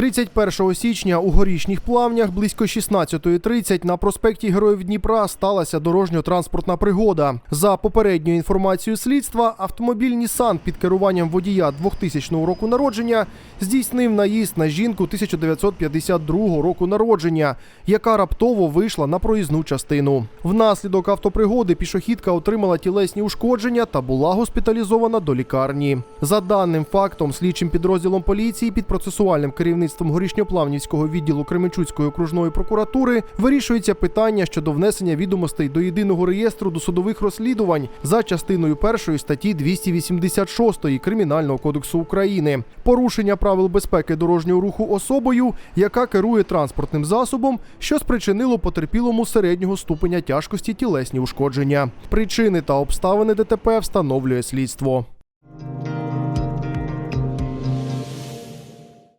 31 січня у горішніх плавнях близько 16.30 на проспекті Героїв Дніпра сталася дорожньо-транспортна пригода. За попередньою інформацією слідства, автомобіль Нісан під керуванням водія 2000 року народження здійснив наїзд на жінку 1952 року народження, яка раптово вийшла на проїзну частину. Внаслідок автопригоди пішохідка отримала тілесні ушкодження та була госпіталізована до лікарні. За даним фактом, слідчим підрозділом поліції під процесуальним керівництвом горішньоплавнівського відділу Кременчуцької окружної прокуратури вирішується питання щодо внесення відомостей до єдиного реєстру досудових розслідувань за частиною першої статті 286 Кримінального кодексу України. Порушення правил безпеки дорожнього руху особою, яка керує транспортним засобом, що спричинило потерпілому середнього ступеня тяжкості тілесні ушкодження. Причини та обставини ДТП встановлює слідство.